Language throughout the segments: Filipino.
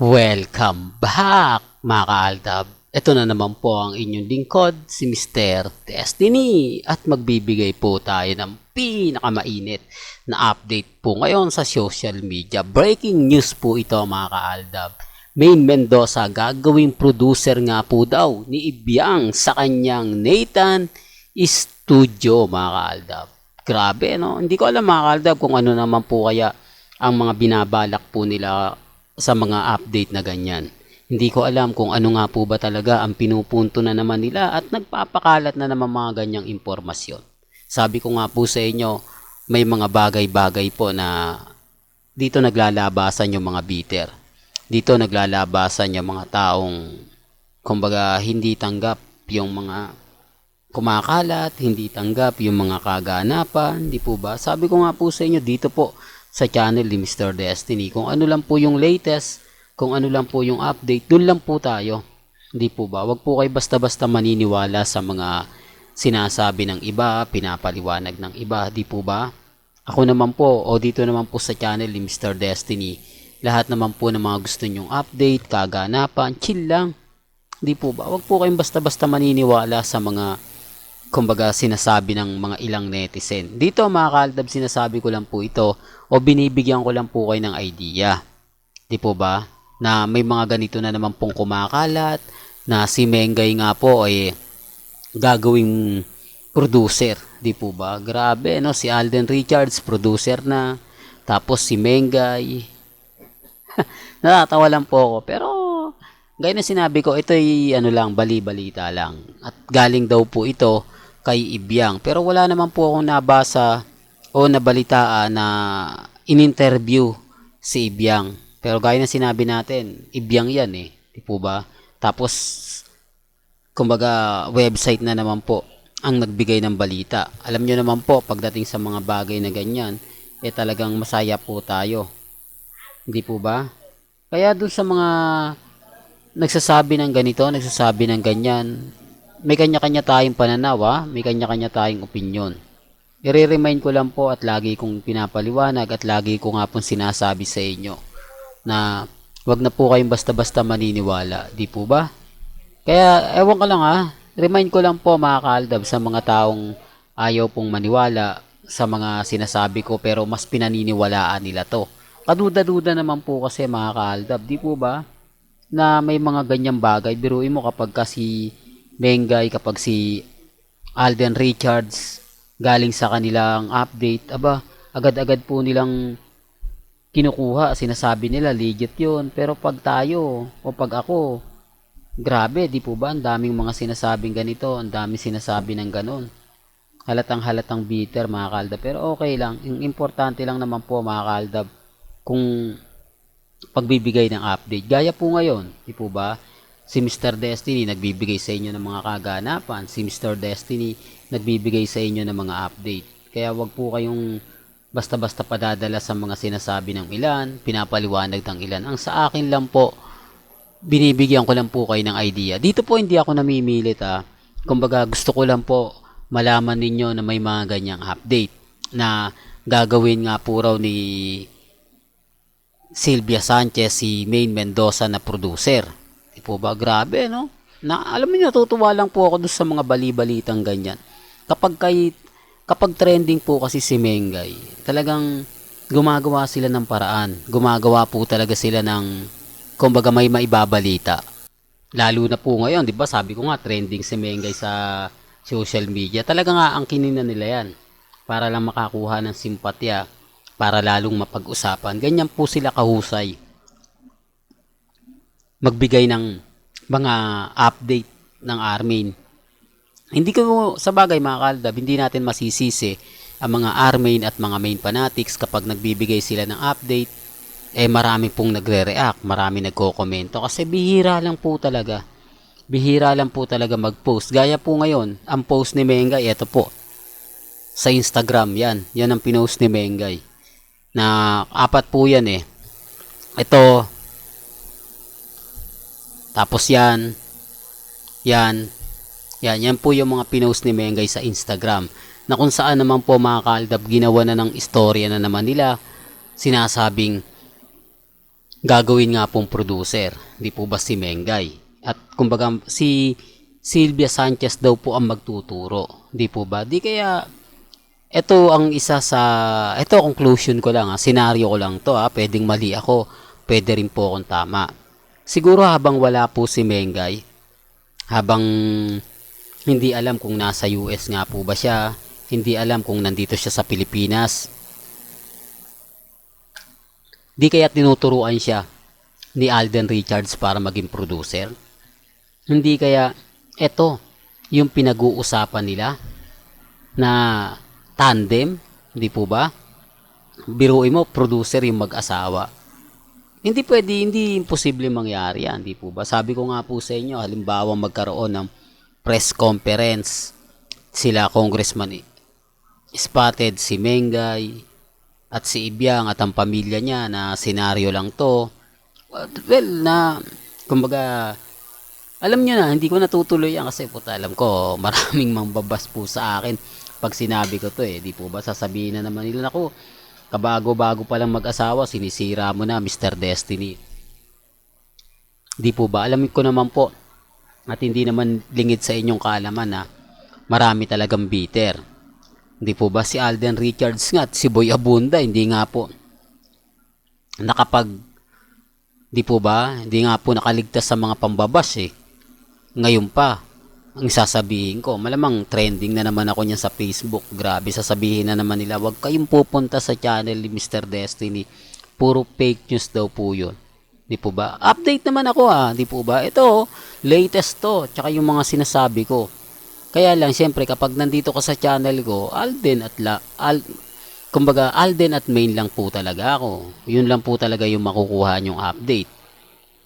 Welcome back mga kaaldab. Ito na naman po ang inyong lingkod, si Mr. Destiny. At magbibigay po tayo ng pinakamainit na update po ngayon sa social media. Breaking news po ito mga kaaldab. Main Mendoza gagawing producer nga po daw ni Ibiang sa kanyang Nathan Studio mga kaaldab. Grabe no, hindi ko alam mga kaaldab kung ano naman po kaya ang mga binabalak po nila sa mga update na ganyan. Hindi ko alam kung ano nga po ba talaga ang pinupunto na naman nila at nagpapakalat na naman mga ganyang impormasyon. Sabi ko nga po sa inyo, may mga bagay-bagay po na dito naglalabasan yung mga bitter. Dito naglalabasan yung mga taong kumbaga hindi tanggap yung mga kumakalat, hindi tanggap yung mga kaganapan, di po ba? Sabi ko nga po sa inyo dito po sa channel ni Mr. Destiny. Kung ano lang po yung latest, kung ano lang po yung update, dun lang po tayo. Hindi po ba? Huwag po kayo basta-basta maniniwala sa mga sinasabi ng iba, pinapaliwanag ng iba, di po ba? Ako naman po, o dito naman po sa channel ni Mr. Destiny, lahat naman po ng mga gusto nyong update, kaganapan, chill lang. Di po ba? Huwag po kayong basta-basta maniniwala sa mga kumbaga sinasabi ng mga ilang netizen. Dito mga kaaldab sinasabi ko lang po ito o binibigyan ko lang po kayo ng idea. Di po ba? Na may mga ganito na naman pong kumakalat na si Mengay nga po ay gagawing producer. Di po ba? Grabe, no? Si Alden Richards, producer na. Tapos si Mengay. Natatawa lang po ako. Pero, gaya na sinabi ko, ito ay ano lang, bali-balita lang. At galing daw po ito kay Ibyang. Pero wala naman po akong nabasa o nabalitaan na in-interview si Ibyang. Pero gaya na sinabi natin, Ibyang yan eh. Di po ba? Tapos, kumbaga, website na naman po ang nagbigay ng balita. Alam nyo naman po, pagdating sa mga bagay na ganyan, eh talagang masaya po tayo. Hindi po ba? Kaya dun sa mga nagsasabi ng ganito, nagsasabi ng ganyan, may kanya-kanya tayong pananaw, ha? may kanya-kanya tayong opinion. I-remind ko lang po at lagi kong pinapaliwanag at lagi ko nga pong sinasabi sa inyo na wag na po kayong basta-basta maniniwala, di po ba? Kaya ewan ko lang ha, remind ko lang po mga kaaldab sa mga taong ayaw pong maniwala sa mga sinasabi ko pero mas pinaniniwalaan nila to. Kaduda-duda naman po kasi mga kaaldab, di po ba? Na may mga ganyang bagay, biruin mo kapag kasi Mengay, kapag si Alden Richards galing sa kanilang update, aba, agad-agad po nilang kinukuha, sinasabi nila legit yun. Pero pag tayo o pag ako, grabe, di po ba? Ang daming mga sinasabing ganito, ang daming sinasabi ng ganon. Halatang halatang bitter mga kaldab. Pero okay lang, yung importante lang naman po mga kaldab, kung pagbibigay ng update. Gaya po ngayon, di po ba? Si Mr. Destiny nagbibigay sa inyo ng mga kaganapan. Si Mr. Destiny nagbibigay sa inyo ng mga update. Kaya wag po kayong basta-basta padadala sa mga sinasabi ng ilan, pinapaliwanag ng ilan. Ang sa akin lang po, binibigyan ko lang po kayo ng idea. Dito po hindi ako namimilit ah. Kumbaga gusto ko lang po malaman ninyo na may mga ganyang update na gagawin nga po raw ni Sylvia Sanchez si Main Mendoza na producer. Di po ba? Grabe, no? Na, alam mo natutuwa lang po ako doon sa mga bali-balitang ganyan. Kapag kay, kapag trending po kasi si Mengay, talagang gumagawa sila ng paraan. Gumagawa po talaga sila ng, kumbaga may maibabalita. Lalo na po ngayon, di ba? Sabi ko nga, trending si Mengay sa social media. Talaga nga ang kinina nila yan. Para lang makakuha ng simpatya. Para lalong mapag-usapan. Ganyan po sila kahusay magbigay ng mga update ng Armin. Hindi ko sa bagay mga kaldab, hindi natin masisisi ang mga Armin at mga main fanatics kapag nagbibigay sila ng update eh marami pong nagre-react, marami nagko-komento kasi bihira lang po talaga. Bihira lang po talaga mag-post. Gaya po ngayon, ang post ni Mengay, ito po. Sa Instagram, yan. Yan ang pinost ni Mengay. Na apat po yan eh. Ito, tapos yan, yan, yan, yan po yung mga pinost ni Mengay sa Instagram. Na kung saan naman po mga kaaldab, ginawa na ng istorya na naman nila, sinasabing gagawin nga pong producer. Di po ba si Mengay? At kumbaga si Silvia Sanchez daw po ang magtuturo. Di po ba? Di kaya ito ang isa sa ito conclusion ko lang ha, senaryo ko lang to ha, pwedeng mali ako, pwede rin po akong tama. Siguro habang wala po si Mengay, habang hindi alam kung nasa US nga po ba siya, hindi alam kung nandito siya sa Pilipinas. Di kaya tinuturuan siya ni Alden Richards para maging producer? Hindi kaya ito yung pinag-uusapan nila na tandem, hindi po ba? Biruin mo, producer yung mag-asawa. Hindi pwede, hindi imposible mangyari yan, hindi po ba? Sabi ko nga po sa inyo, halimbawa magkaroon ng press conference sila Congressman Spotted, si Mengay, at si Ibiang at ang pamilya niya na senaryo lang to. Well, na, kumbaga, alam niyo na, hindi ko natutuloy yan kasi po alam ko, maraming mangbabas po sa akin pag sinabi ko to eh. Di po ba sasabihin na naman nila, ako, kabago-bago pa lang mag-asawa, sinisira mo na, Mr. Destiny. Di po ba? Alam ko naman po, at hindi naman lingid sa inyong kaalaman na marami talagang bitter. Hindi po ba si Alden Richards nga at si Boy Abunda, hindi nga po nakapag di po ba, hindi nga po nakaligtas sa mga pambabas eh. Ngayon pa, ang sasabihin ko, malamang trending na naman ako niya sa Facebook. Grabe, sasabihin na naman nila, wag kayong pupunta sa channel ni Mr. Destiny. Puro fake news daw po yun. Di po ba? Update naman ako ah, di po ba? Ito, latest to, tsaka yung mga sinasabi ko. Kaya lang, siyempre, kapag nandito ka sa channel ko, Alden at la, Al, kumbaga, Alden at main lang po talaga ako. Yun lang po talaga yung makukuha nyong update.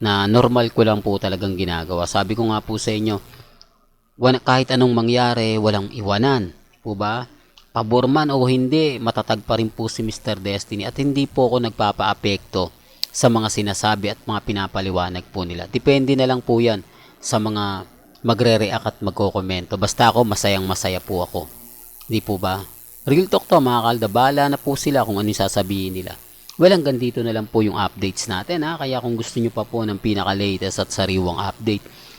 Na normal ko lang po talagang ginagawa. Sabi ko nga po sa inyo, kahit anong mangyari, walang iwanan. Po ba? Pabor man o hindi, matatag pa rin po si Mr. Destiny at hindi po ako nagpapa-apekto sa mga sinasabi at mga pinapaliwanag po nila. Depende na lang po yan sa mga magre-react at magkokomento. Basta ako, masayang masaya po ako. Di po ba? Real talk to mga kalda, bahala na po sila kung ano sasabihin nila. Well, hanggang dito na lang po yung updates natin ha. Kaya kung gusto nyo pa po ng pinaka-latest at sariwang update,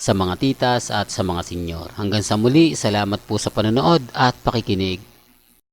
sa mga titas at sa mga senyor. Hanggang sa muli, salamat po sa panonood at pakikinig.